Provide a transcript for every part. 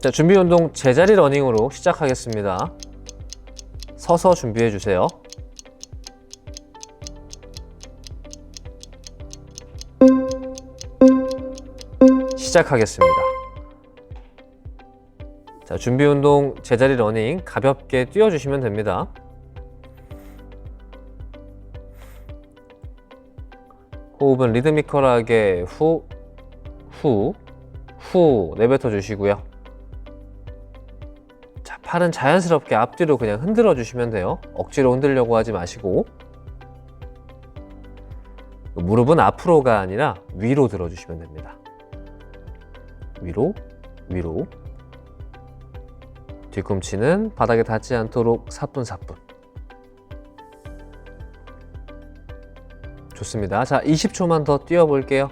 자, 준비 운동 제자리 러닝으로 시작하겠습니다. 서서 준비해 주세요. 시작하겠습니다. 자, 준비 운동 제자리 러닝 가볍게 뛰어 주시면 됩니다. 호흡은 리드미컬하게 후, 후, 후 내뱉어 주시고요. 자, 팔은 자연스럽게 앞뒤로 그냥 흔들어 주시면 돼요. 억지로 흔들려고 하지 마시고. 무릎은 앞으로가 아니라 위로 들어 주시면 됩니다. 위로, 위로. 뒤꿈치는 바닥에 닿지 않도록 사뿐사뿐. 좋습니다. 자, 20초만 더 뛰어볼게요.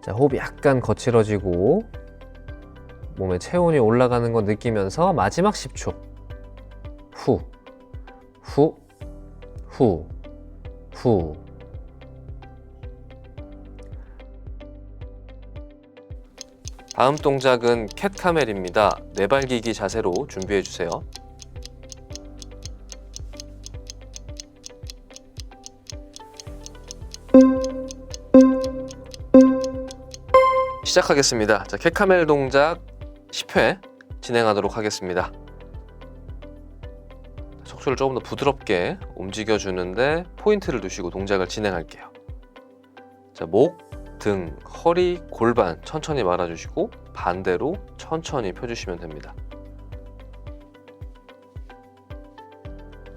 자, 호흡이 약간 거칠어지고 몸에 체온이 올라가는 거 느끼면서 마지막 10초. 후, 후, 후, 후. 다음 동작은 캣카멜입니다. 네발기기 자세로 준비해 주세요. 시작하겠습니다. 자, 캣카멜 동작 10회 진행하도록 하겠습니다. 척추를 조금 더 부드럽게 움직여 주는데 포인트를 두시고 동작을 진행할게요. 자, 목, 등, 허리, 골반 천천히 말아 주시고 반대로 천천히 펴 주시면 됩니다.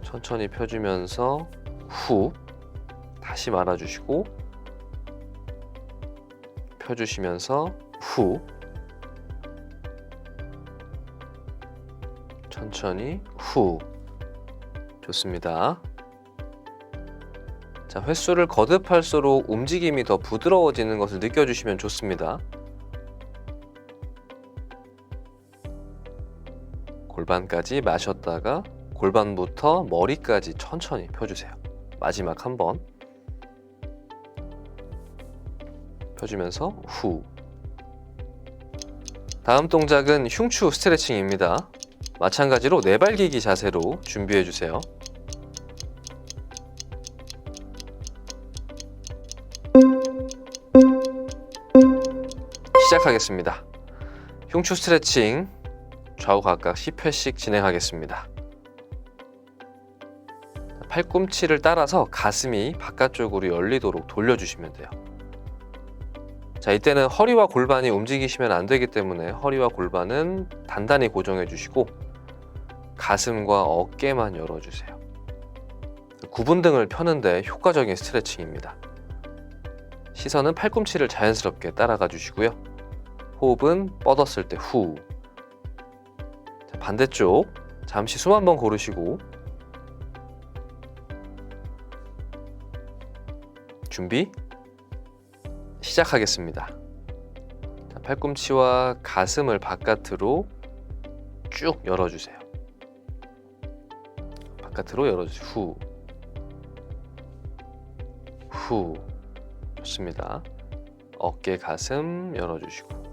천천히 펴 주면서 후 다시 말아 주시고 펴 주시면서 후 천천히 후 좋습니다. 자, 횟수를 거듭할수록 움직임이 더 부드러워지는 것을 느껴주시면 좋습니다. 골반까지 마셨다가 골반부터 머리까지 천천히 펴주세요. 마지막 한 번. 펴주면서 후. 다음 동작은 흉추 스트레칭입니다. 마찬가지로 네발기기 자세로 준비해 주세요. 시작하겠습니다. 흉추 스트레칭 좌우 각각 10회씩 진행하겠습니다. 팔꿈치를 따라서 가슴이 바깥쪽으로 열리도록 돌려주시면 돼요. 자, 이때는 허리와 골반이 움직이시면 안 되기 때문에 허리와 골반은 단단히 고정해 주시고 가슴과 어깨만 열어 주세요. 구분 등을 펴는데 효과적인 스트레칭입니다. 시선은 팔꿈치를 자연스럽게 따라가 주시고요. 호흡은 뻗었을 때 후. 자, 반대쪽 잠시 숨 한번 고르시고 준비 시작하겠습니다. 자, 팔꿈치와 가슴을 바깥으로 쭉 열어주세요. 바깥으로 열어주세요. 후. 후. 좋습니다. 어깨, 가슴 열어주시고.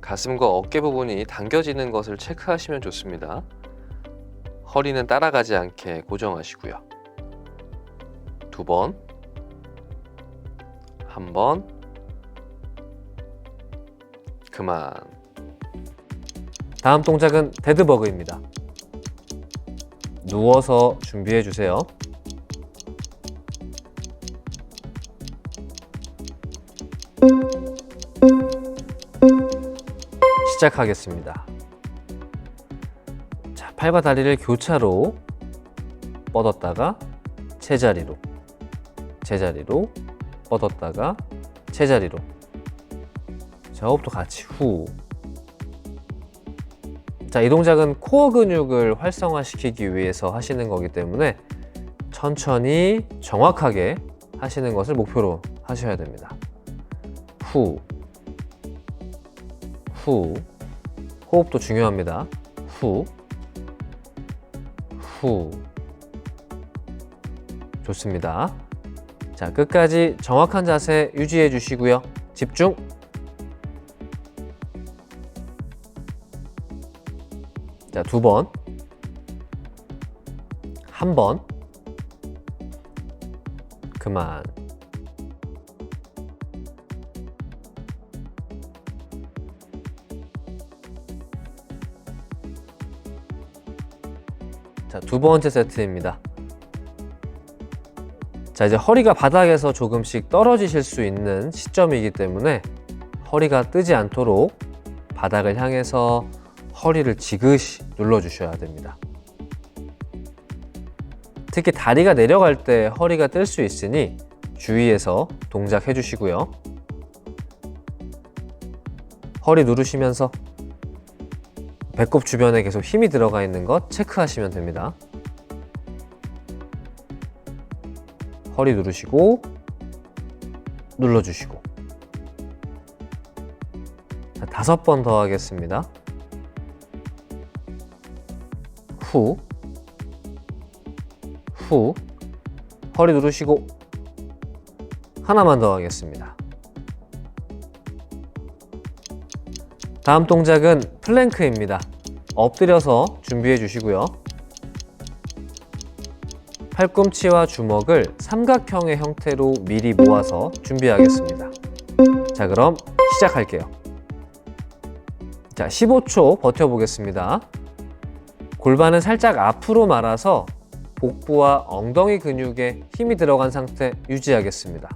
가슴과 어깨 부분이 당겨지는 것을 체크하시면 좋습니다. 허리는 따라가지 않게 고정하시고요. 두 번. 한 번. 그만. 다음 동작은 데드버그입니다. 누워서 준비해 주세요. 시작하겠습니다. 자, 팔과 다리를 교차로 뻗었다가 제자리로, 제자리로, 뻗었다가 제자리로. 자, 호흡도 같이 후. 자, 이 동작은 코어 근육을 활성화시키기 위해서 하시는 거기 때문에 천천히 정확하게 하시는 것을 목표로 하셔야 됩니다. 후. 후. 호흡도 중요합니다. 후. 후. 좋습니다. 자, 끝까지 정확한 자세 유지해 주시고요. 집중. 자, 두 번. 한 번. 그만. 자, 두 번째 세트입니다. 자, 이제 허리가 바닥에서 조금씩 떨어지실 수 있는 시점이기 때문에 허리가 뜨지 않도록 바닥을 향해서 허리를 지그시 눌러주셔야 됩니다. 특히 다리가 내려갈 때 허리가 뜰 수 있으니 주의해서 동작해 주시고요. 허리 누르시면서 배꼽 주변에 계속 힘이 들어가 있는 것 체크하시면 됩니다. 허리 누르시고 눌러주시고 자, 다섯 번 더 하겠습니다. 후, 후, 허리 누르시고 하나만 더 하겠습니다. 다음 동작은 플랭크입니다. 엎드려서 준비해 주시고요. 팔꿈치와 주먹을 삼각형의 형태로 미리 모아서 준비하겠습니다. 자, 그럼 시작할게요. 자, 15초 버텨보겠습니다. 골반은 살짝 앞으로 말아서 복부와 엉덩이 근육에 힘이 들어간 상태 유지하겠습니다.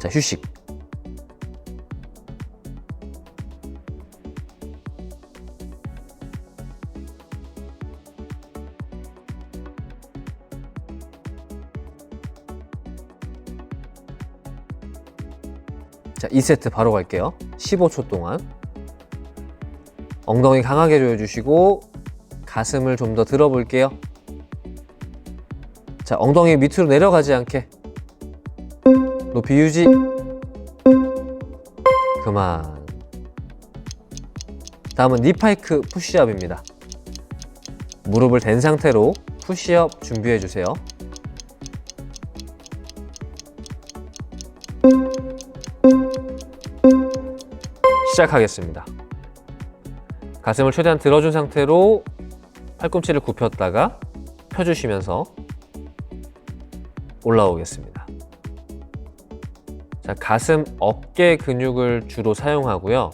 자, 휴식. 자, 2세트 바로 갈게요. 15초 동안. 엉덩이 강하게 조여주시고 가슴을 좀 더 들어볼게요. 자, 엉덩이 밑으로 내려가지 않게 높이 유지. 그만. 다음은 니파이크 푸시업입니다. 무릎을 댄 상태로 푸시업 준비해 주세요. 시작하겠습니다. 가슴을 최대한 들어준 상태로 팔꿈치를 굽혔다가 펴주시면서 올라오겠습니다. 자, 가슴 어깨 근육을 주로 사용하고요.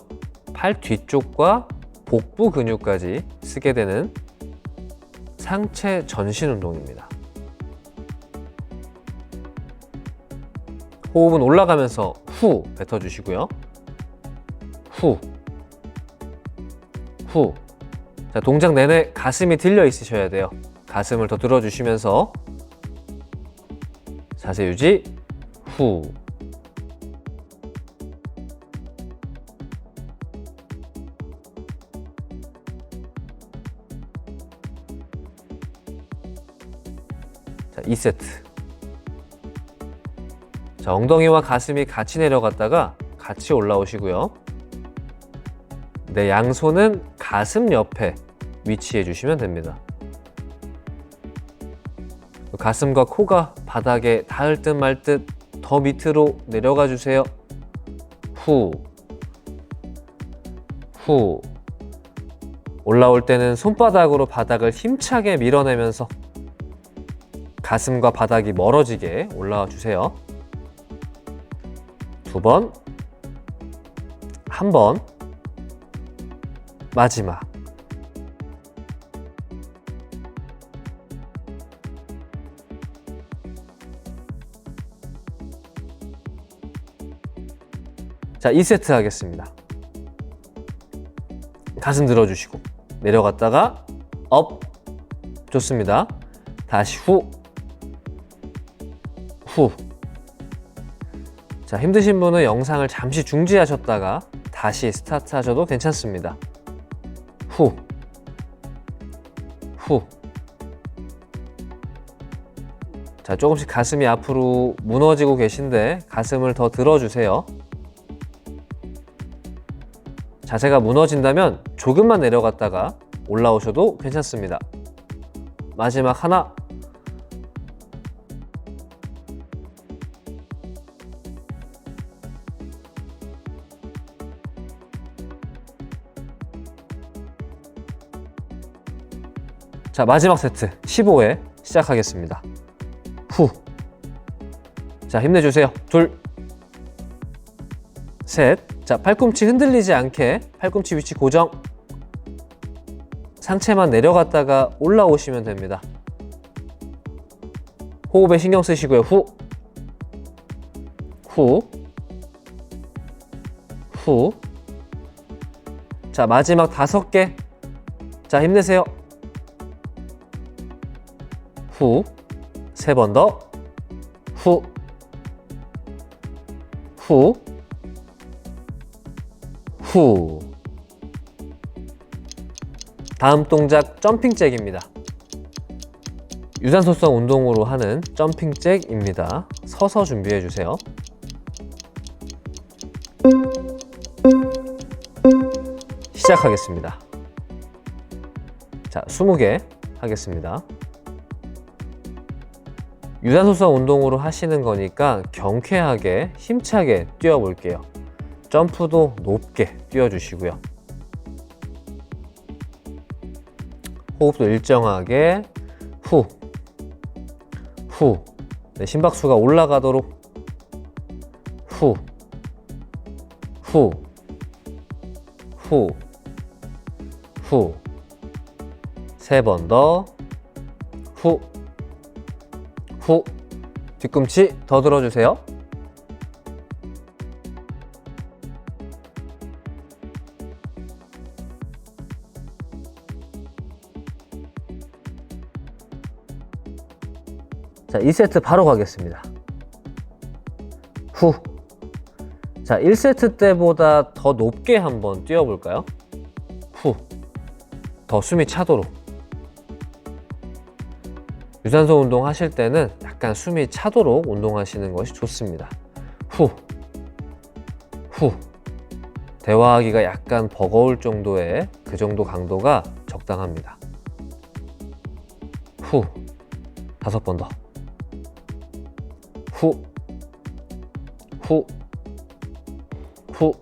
팔 뒤쪽과 복부 근육까지 쓰게 되는 상체 전신 운동입니다. 호흡은 올라가면서 후 뱉어주시고요. 후, 후. 자, 동작 내내 가슴이 들려 있으셔야 돼요. 가슴을 더 들어주시면서 자세 유지, 후. 자, 2세트. 자, 엉덩이와 가슴이 같이 내려갔다가 같이 올라오시고요. 네, 양손은 가슴 옆에 위치해 주시면 됩니다. 가슴과 코가 바닥에 닿을 듯 말 듯 더 밑으로 내려가 주세요. 후. 후. 올라올 때는 손바닥으로 바닥을 힘차게 밀어내면서 가슴과 바닥이 멀어지게 올라와 주세요. 두 번, 한 번, 마지막. 자, 2세트 하겠습니다. 가슴 들어주시고 내려갔다가 업 좋습니다. 다시 후 후. 자, 힘드신 분은 영상을 잠시 중지하셨다가 다시 스타트 하셔도 괜찮습니다. 후. 후. 자, 조금씩 가슴이 앞으로 무너지고 계신데 가슴을 더 들어주세요. 자세가 무너진다면 조금만 내려갔다가 올라오셔도 괜찮습니다. 마지막 하나. 자, 마지막 세트 15회 시작하겠습니다. 후. 자, 힘내주세요. 둘, 셋. 자, 팔꿈치 흔들리지 않게 팔꿈치 위치 고정. 상체만 내려갔다가 올라오시면 됩니다. 호흡에 신경 쓰시고요. 후. 후. 후. 자, 마지막 다섯 개. 자, 힘내세요. 후. 세 번 더. 후. 후. 후. 다음 동작 점핑잭입니다. 유산소성 운동으로 하는 점핑잭입니다. 서서 준비해 주세요. 시작하겠습니다. 자, 20개 하겠습니다. 유산소성 운동으로 하시는 거니까 경쾌하게 힘차게 뛰어 볼게요. 점프도 높게 뛰어 주시고요. 호흡도 일정하게 후, 후. 네, 심박수가 올라가도록 후, 후, 후, 후. 세 번 더 후, 후. 뒤꿈치 더 들어주세요. 자, 2세트 바로 가겠습니다. 후. 자, 1세트 때보다 더 높게 한번 뛰어볼까요? 후. 더 숨이 차도록. 유산소 운동 하실 때는 약간 숨이 차도록 운동하시는 것이 좋습니다. 후. 후. 대화하기가 약간 버거울 정도의 그 정도 강도가 적당합니다. 후. 다섯 번 더. 후, 후, 후,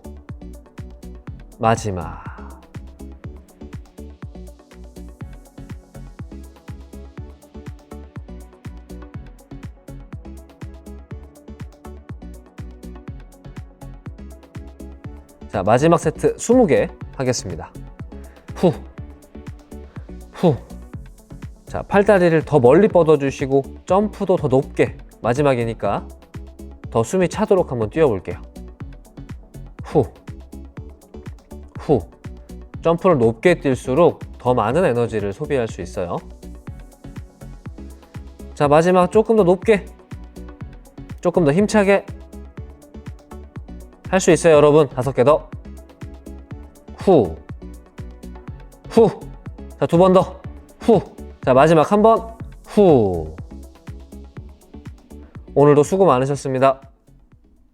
마지막. 자, 마지막 세트 20개 하겠습니다. 후, 후. 자, 팔다리를 더 멀리 뻗어주시고 점프도 더 높게 마지막이니까 더 숨이 차도록 한번 뛰어볼게요. 후, 후. 점프를 높게 뛸수록 더 많은 에너지를 소비할 수 있어요. 자, 마지막 조금 더 높게, 조금 더 힘차게 할 수 있어요, 여러분. 다섯 개 더. 후, 후. 자, 두 번 더. 후. 자, 마지막 한 번. 후. 오늘도 수고 많으셨습니다.